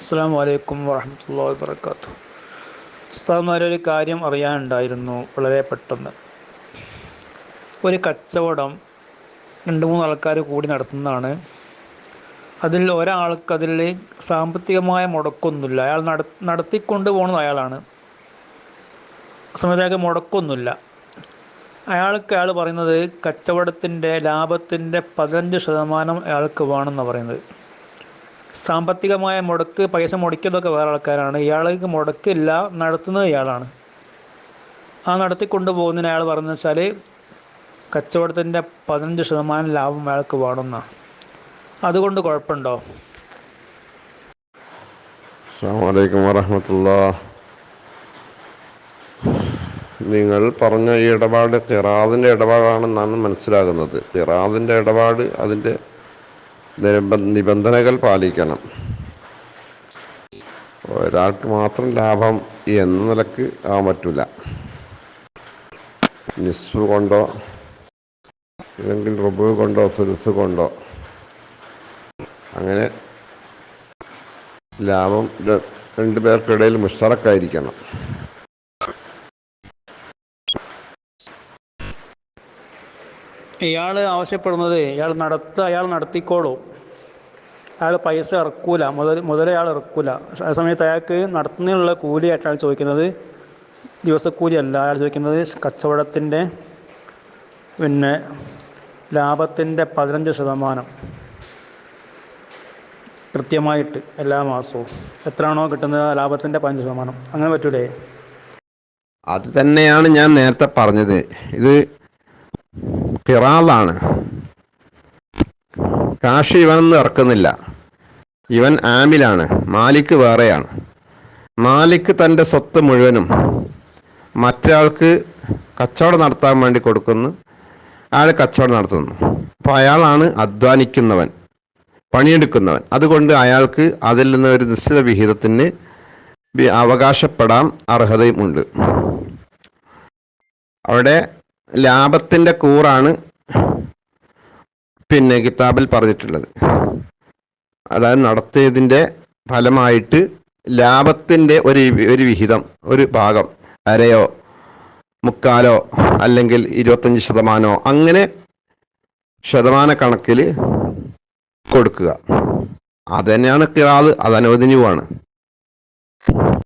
അസ്സാം വലൈക്കും വാഹമത്തല്ലാ വാബർക്കാത്തു ഉസ്താദ്മാരൊരു കാര്യം അറിയാനുണ്ടായിരുന്നു വളരെ പെട്ടെന്ന്. ഒരു കച്ചവടം രണ്ട് മൂന്ന് ആൾക്കാർ കൂടി നടത്തുന്നതാണ്. അതിൽ ഒരാൾക്ക് അതിൽ സാമ്പത്തികമായ മുടക്കൊന്നുമില്ല. അയാൾ നട നടത്തിക്കൊണ്ട് പോകുന്നത് അയാളാണ്. സമയത്ത് അയാൾക്ക് മുടക്കൊന്നുമില്ല. അയാൾക്ക് അയാൾ പറയുന്നത് കച്ചവടത്തിന്റെ ലാഭത്തിന്റെ പതിനഞ്ച് ശതമാനം അയാൾക്ക് വേണമെന്നാണ് പറയുന്നത്. സാമ്പത്തികമായ മുടക്ക് പൈസ മുടക്കിയതൊക്കെ വേറെ ആൾക്കാരാണ്. ഇയാൾക്ക് മുടക്കില്ല നടത്തുന്നത് ഇയാളാണ്. ആ നടത്തിക്കൊണ്ട് പോകുന്നതിന് അയാൾ പറഞ്ഞു വെച്ചാൽ കച്ചവടത്തിന്റെ പതിനഞ്ച് ശതമാനം ലാഭം അയാൾക്ക് വേണമെന്നാണ്. അതുകൊണ്ട് കുഴപ്പമുണ്ടോ? അസ്സാമലൈക്കും വറഹമത്തുള്ള. നിങ്ങൾ പറഞ്ഞ ഈ ഇടപാട് കിറാദിന്റെ ഇടപാടാണെന്നാണ് മനസ്സിലാകുന്നത്. കിറാദിന്റെ ഇടപാട് അതിന്റെ നിബന്ധനകൾ പാലിക്കണം. ഒരാൾക്ക് മാത്രം ലാഭം എന്ന നിലയ്ക്ക് ആവാൻ പറ്റില്ല നിസ്ഫ് കൊണ്ടോ അല്ലെങ്കിൽ റുബു കൊണ്ടോ സുരസ് കൊണ്ടോ അങ്ങനെ ലാഭം രണ്ടു പേർക്കിടയിൽ മുഷറക്കായിരിക്കണം ഇയാൾ ആവശ്യപ്പെടുന്നത് ഇയാൾ നടത്ത അയാൾ നടത്തിക്കോളൂ. അയാൾ പൈസ ഇറക്കൂല. മുതൽ അയാൾ ഇറക്കൂല. ആ സമയത്ത് അയാൾക്ക് നടത്തുന്നതിനുള്ള കൂലിയായിട്ട് അയാൾ ചോദിക്കുന്നത്. ദിവസക്കൂലിയല്ല. അയാൾ ചോദിക്കുന്നത് കച്ചവടത്തിന്റെ പിന്നെ ലാഭത്തിന്റെ പതിനഞ്ച് ശതമാനം കൃത്യമായിട്ട് എല്ലാ മാസവും. എത്രയാണോ കിട്ടുന്നത് ലാഭത്തിന്റെ പതിനഞ്ച് ശതമാനം. അങ്ങനെ പറ്റൂലേ? അത് തന്നെയാണ് ഞാൻ നേരത്തെ പറഞ്ഞത്. ഇത് കിറാലാണ് കാശി ഇവനൊന്നും ഇറക്കുന്നില്ല. ഇവൻ ആമിലാണ് മാലിക്ക് വേറെയാണ്. മാലിക്ക് തന്റെ സ്വത്ത് മുഴുവനും മറ്റൊരാൾക്ക് കച്ചവടം നടത്താൻ വേണ്ടി കൊടുക്കുന്നു അയാൾ കച്ചവടം നടത്തുന്നു. അപ്പോൾ അയാളാണ് അധ്വാനിക്കുന്നവൻ പണിയെടുക്കുന്നവൻ. അതുകൊണ്ട് അയാൾക്ക് അതിൽ നിന്ന് ഒരു നിശ്ചിത വിഹിതത്തിന് അവകാശപ്പെടാൻ അർഹതയും ഉണ്ട്. അവിടെ ലാഭത്തിന്റെ കൂറാണ് പിന്നെ കിതാബിൽ പറഞ്ഞിട്ടുള്ളത്. അതായത് നടത്തിയതിന്റെ ഫലമായിട്ട് ലാഭത്തിന്റെ ഒരു ഒരു വിഹിതം ഒരു ഭാഗം അരയോ മുക്കാലോ അല്ലെങ്കിൽ ഇരുപത്തഞ്ച് ശതമാനമോ അങ്ങനെ ശതമാന കണക്കിൽ കൊടുക്കുക. അത് തന്നെയാണ് കിറാത് അത് അനുവദനീയമാണ്